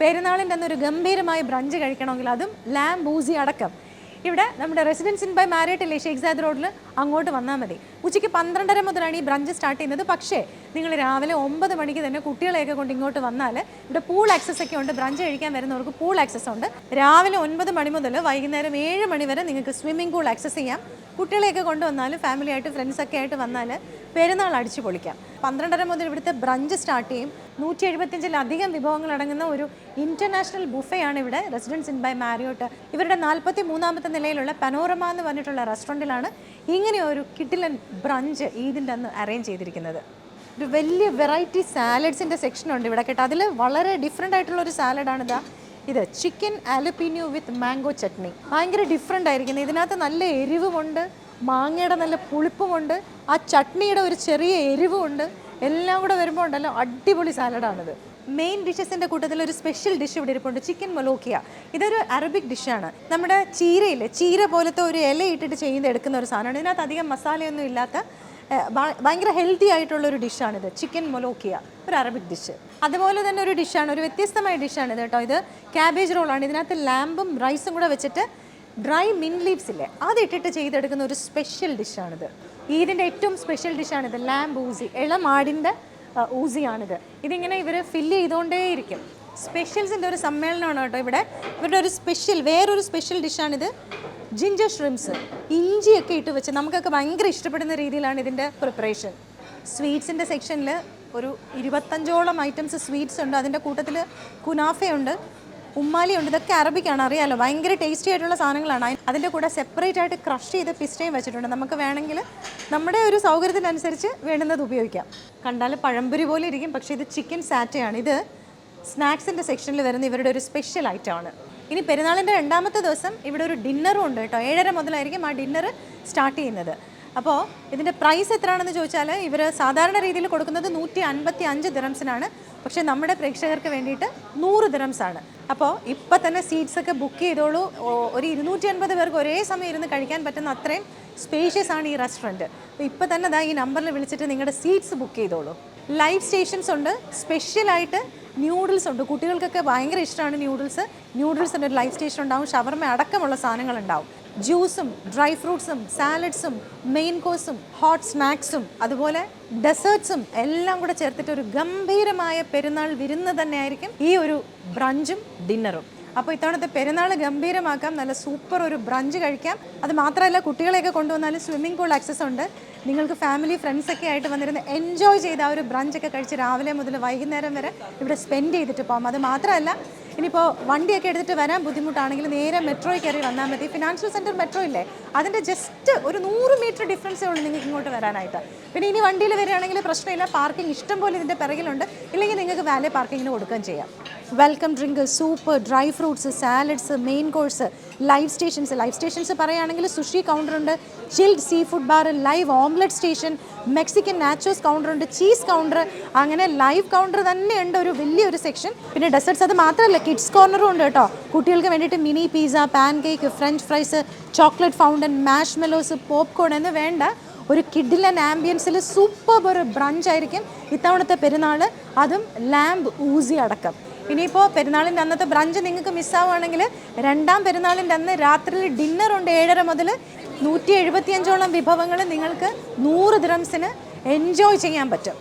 പെരുന്നാളിന്റെ അന്ന് ഒരു ഗംഭീരമായ ബ്രഞ്ച് കഴിക്കണമെങ്കിൽ അതും ലാം ബൂസി അടക്കം. ഇവിടെ നമ്മുടെ റെസിഡൻസ് ഇൻ ബൈ മാരിയറ്റ് ഇല്ലേ ഷേഖ് സാദ് റോഡിൽ അങ്ങോട്ട് വന്നാൽ മതി. ഉച്ചയ്ക്ക് പന്ത്രണ്ടര മുതലാണ് ഈ ബ്രഞ്ച് സ്റ്റാർട്ട് ചെയ്യുന്നത്. പക്ഷേ നിങ്ങൾ രാവിലെ ഒമ്പത് മണിക്ക് തന്നെ കുട്ടികളെയൊക്കെ കൊണ്ട് ഇങ്ങോട്ട് വന്നാൽ ഇവിടെ പൂൾ ആക്സസ് ഒക്കെ ഉണ്ട്. ബ്രഞ്ച് കഴിക്കാൻ വരുന്നവർക്ക് പൂൾ ആക്സസ് ഉണ്ട്. രാവിലെ ഒൻപത് മണി മുതൽ വൈകുന്നേരം ഏഴ് മണി വരെ നിങ്ങൾക്ക് സ്വിമ്മിംഗ് പൂൾ ആക്സസ് ചെയ്യാം. കുട്ടികളെയൊക്കെ കൊണ്ടുവന്നാൽ ഫാമിലി ആയിട്ട് ഫ്രണ്ട്സ് ഒക്കെ ആയിട്ട് വന്നാൽ പെരുന്നാൾ അടിച്ചു പൊളിക്കാം. പന്ത്രണ്ടര മുതൽ ഇവിടുത്തെ ബ്രഞ്ച് സ്റ്റാർട്ട് ചെയ്യും. നൂറ്റി എഴുപത്തിയഞ്ചിലധികം വിഭവങ്ങൾ അടങ്ങുന്ന ഒരു ഇന്റർനാഷണൽ ബുഫയാണ് ഇവിടെ റെസിഡൻസ് ഇൻ ബൈ മാരിയോട്ട് ഇവരുടെ നാൽപ്പത്തി മൂന്നാമത്തെ നിലയിലുള്ള പനോറമ എന്ന് പറഞ്ഞിട്ടുള്ള റെസ്റ്റോറന്റിലാണ് ഇങ്ങനെ ഒരു കിട്ടിലൻ ബ്രഞ്ച് ഈദിന്റെ അന്ന് അറേഞ്ച് ചെയ്തിരിക്കുന്നത്. ഒരു വലിയ വെറൈറ്റി സാലഡ്സിന്റെ സെക്ഷൻ ഉണ്ട് ഇവിടെ കേട്ടോ. അതിൽ വളരെ ഡിഫറെന്റ് ആയിട്ടുള്ള ഒരു സാലഡാണ് ഇതാ. ഇത് chicken jalapeno with mango chutney ഭയങ്കര ഡിഫറെന്റ് ആയിരിക്കുന്നത് ഇതിനകത്ത് നല്ല എരിവുമുണ്ട്. മാങ്ങയുടെ നല്ല പുളിപ്പുമുണ്ട്. ആ ചട്നിയുടെ ഒരു ചെറിയ എരിവുമുണ്ട്. എല്ലാം കൂടെ വരുമ്പോൾ ഉണ്ടല്ലോ അടിപൊളി സാലഡാണിത് മെയിൻ ഡിഷസിന്റെ കൂട്ടത്തിൽ ഒരു സ്പെഷ്യൽ ഡിഷ് ഇവിടെ ഇരിപ്പുണ്ട്. ചിക്കൻ മൊലോക്കിയ ഇതൊരു അറബിക് ഡിഷാണ് നമ്മുടെ ചീരയില്ലേ ചീര പോലത്തെ ഒരു ഇല ഇട്ടിട്ട് ചെയ്ത് എടുക്കുന്ന ഒരു സാധനമാണ്. ഇതിനകത്ത് അധികം മസാലയൊന്നും ഇല്ലാത്ത ഭയങ്കര ഹെൽത്തി ആയിട്ടുള്ള ഒരു ഡിഷാണിത് ചിക്കൻ മൊലോക്കിയ ഒരു അറബിക് ഡിഷ് അതുപോലെ തന്നെ ഒരു ഡിഷാണ് ഒരു വ്യത്യസ്തമായ ഡിഷാണ് ഇത് കേട്ടോ ഇത്. ക്യാബേജ് റോളാണ് ഇതിനകത്ത് ലാമ്പും റൈസും കൂടെ വെച്ചിട്ട് ഡ്രൈ മിൻ ലീവ്സ് ഇല്ലേ അതിട്ടിട്ട് ചെയ്തെടുക്കുന്ന ഒരു സ്പെഷ്യൽ ഡിഷാണിത് ഈദിന്റെ ഏറ്റവും സ്പെഷ്യൽ ഡിഷാണിത് ലാമ്പ് ഊസി. ഇളമാടിന്റെ ഊസിയാണിത്. ഇതിങ്ങനെ ഇവർ ഫില്ല് ചെയ്തുകൊണ്ടേയിരിക്കും സ്പെഷ്യൽസിന്റെ ഒരു സമ്മേളനമാണ് കേട്ടോ ഇവിടെ. ഇവരുടെ ഒരു സ്പെഷ്യൽ വേറൊരു സ്പെഷ്യൽ ഡിഷാണിത് ജിഞ്ചർ ഷ്രിംസ് ഇഞ്ചിയൊക്കെ ഇട്ട് വെച്ച് നമുക്കൊക്കെ ഭയങ്കര ഇഷ്ടപ്പെടുന്ന രീതിയിലാണ് ഇതിന്റെ പ്രിപ്പറേഷൻ സ്വീറ്റ്സിന്റെ സെക്ഷനിൽ ഒരു ഇരുപത്തഞ്ചോളം ഐറ്റംസ് സ്വീറ്റ്സ് ഉണ്ട്. അതിന്റെ കൂട്ടത്തിൽ കുനാഫയുണ്ട്. ഉമ്മാലിയുണ്ട്. ഇതൊക്കെ അറബിക്കാണ് അറിയാലോ. ഭയങ്കര ടേസ്റ്റി ആയിട്ടുള്ള സാധനങ്ങളാണ്. അതിന്റെ കൂടെ സെപ്പറേറ്റ് ആയിട്ട് ക്രഷ് ചെയ്ത് പിസ്റ്റയും വെച്ചിട്ടുണ്ട്. നമുക്ക് വേണമെങ്കിൽ നമ്മുടെ ഒരു സൗകര്യത്തിനനുസരിച്ച് വേണ്ടുന്നത് ഉപയോഗിക്കാം. കണ്ടാൽ പഴംപൊരി പോലെ ഇരിക്കും. പക്ഷേ ഇത് ചിക്കൻ സാറ്റയാണ് ഇത് സ്നാക്സിന്റെ സെക്ഷനിൽ വരുന്ന ഇവരുടെ ഒരു സ്പെഷ്യൽ ഐറ്റമാണ് ഇനി പെരുന്നാളിന്റെ രണ്ടാമത്തെ ദിവസം ഇവിടെ ഒരു ഡിന്നറും ഉണ്ട് കേട്ടോ. ഏഴര മുതലായിരിക്കും ആ ഡിന്നർ സ്റ്റാർട്ട് ചെയ്യുന്നത്. അപ്പോൾ ഇതിന്റെ പ്രൈസ് എത്രയാണെന്ന് ചോദിച്ചാൽ ഇവർ സാധാരണ രീതിയിൽ കൊടുക്കുന്നത് നൂറ്റി അൻപത്തി അഞ്ച് ദിറംസിനാണ് പക്ഷേ നമ്മുടെ പ്രേക്ഷകർക്ക് വേണ്ടിയിട്ട് നൂറ് ദിറംസാണ് അപ്പോൾ ഇപ്പം തന്നെ സീറ്റ്സ് ഒക്കെ ബുക്ക് ചെയ്തോളൂ. ഒരു ഇരുന്നൂറ്റി അൻപത് പേർക്ക് ഒരേ സമയം ഇരുന്ന് കഴിക്കാൻ പറ്റുന്ന അത്രയും സ്പേഷ്യസ് ആണ് ഈ റെസ്റ്റോറന്റ് അപ്പോൾ ഇപ്പം തന്നെ ദാ ഈ നമ്പറിൽ വിളിച്ചിട്ട് നിങ്ങളുടെ സീറ്റ്സ് ബുക്ക് ചെയ്തോളൂ. ലൈവ് സ്റ്റേഷൻസ് ഉണ്ട് സ്പെഷ്യലായിട്ട് ന്യൂഡിൽസ് ഉണ്ട്. കുട്ടികൾക്കൊക്കെ ഭയങ്കര ഇഷ്ടമാണ് ന്യൂഡിൽസ് ന്യൂഡിൽസിന്റെ ഒരു ലൈവ് സ്റ്റേഷൻ ഉണ്ടാവും ഷവർമ അടക്കമുള്ള സാധനങ്ങൾ ഉണ്ടാവും. ജ്യൂസും ഡ്രൈ ഫ്രൂട്ട്സും സാലഡ്സും മെയിൻ കോഴ്സും ഹോട്ട് സ്നാക്സും അതുപോലെ ഡെസേർട്സും എല്ലാം കൂടെ ചേർത്തിട്ട് ഒരു ഗംഭീരമായ പെരുന്നാൾ വിരുന്ന് തന്നെയായിരിക്കും ഈ ഒരു ബ്രഞ്ചും ഡിന്നറും. അപ്പോൾ ഇത്തവണത്തെ പെരുന്നാൾ ഗംഭീരമാക്കാം നല്ല സൂപ്പർ ഒരു ബ്രഞ്ച് കഴിക്കാം. അത് മാത്രമല്ല കുട്ടികളെയൊക്കെ കൊണ്ടുവന്നാലും സ്വിമ്മിംഗ് പൂൾ ആക്സസ് ഉണ്ട്. നിങ്ങൾക്ക് ഫാമിലി ഫ്രണ്ട്സൊക്കെ ആയിട്ട് വന്നിരുന്ന് എൻജോയ് ചെയ്ത് ആ ഒരു ബ്രഞ്ചൊക്കെ കഴിച്ച് രാവിലെ മുതൽ വൈകുന്നേരം വരെ ഇവിടെ സ്പെൻഡ് ചെയ്തിട്ട് പോകാം. അത് മാത്രമല്ല ഇനിയിപ്പോൾ വണ്ടിയൊക്കെ എടുത്തിട്ട് വരാൻ ബുദ്ധിമുട്ടാണെങ്കിൽ നേരെ മെട്രോയിൽ കയറി വന്നാൽ മതി. ഫിനാൻഷ്യൽ സെന്റർ മെട്രോ ഇല്ലേ? അതിന്റെ ജസ്റ്റ് ഒരു നൂറ് മീറ്റർ ഡിഫറൻസേ ഉള്ളൂ നിങ്ങൾക്ക് ഇങ്ങോട്ട് വരാനായിട്ട്. പിന്നെ ഇനി വണ്ടിയിൽ വരികയാണെങ്കിൽ പ്രശ്നമില്ല. പാർക്കിംഗ് ഇഷ്ടം പോലെ ഇതിന്റെ പിറകിലുണ്ട്. ഇല്ലെങ്കിൽ നിങ്ങൾക്ക് വാലേ പാർക്കിങ്ങിന് കൊടുക്കുകയും ചെയ്യാം. Welcome drink soup dry fruits salads main course live stations live stations പറയുകയാണെങ്കിൽ സുഷി കൗണ്ടർ ഉണ്ട് chilled seafood bar live omelette station Mexican nachos counter ഉണ്ട് ചീസ് കൗണ്ടർ അങ്ങനെ ലൈവ് കൗണ്ടർ തന്നെയുണ്ട് ഒരു വലിയൊരു സെക്ഷൻ പിന്നെ ഡെസേർട്സ് അത് മാത്രമല്ല കിഡ്സ് കോർണറും ഉണ്ട് കേട്ടോ. കുട്ടികൾക്ക് വേണ്ടിയിട്ട് mini pizza pancake French fries chocolate fountain marshmallows popcorn എന്ന് വേണ്ട. ഒരു കിഡിലൻ ആംബിയൻസിൽ സൂപ്പർ ഒരു ബ്രഞ്ച് ആയിരിക്കും ഇത്തവണത്തെ പെരുന്നാൾ അതും ലാമ്പ് ഊസി അടക്കം. ഇനിയിപ്പോൾ പെരുന്നാളിന്റെ അന്നത്തെ ബ്രഞ്ച് നിങ്ങൾക്ക് മിസ്സാവുകയാണെങ്കിൽ രണ്ടാം പെരുന്നാളിന്റെ അന്ന് രാത്രിയിൽ ഡിന്നർ ഉണ്ട് ഏഴര മുതൽ നൂറ്റി എഴുപത്തിയഞ്ചോളം വിഭവങ്ങൾ നിങ്ങൾക്ക് നൂറ് ദ്രംസിന് എൻജോയ് ചെയ്യാൻ പറ്റും.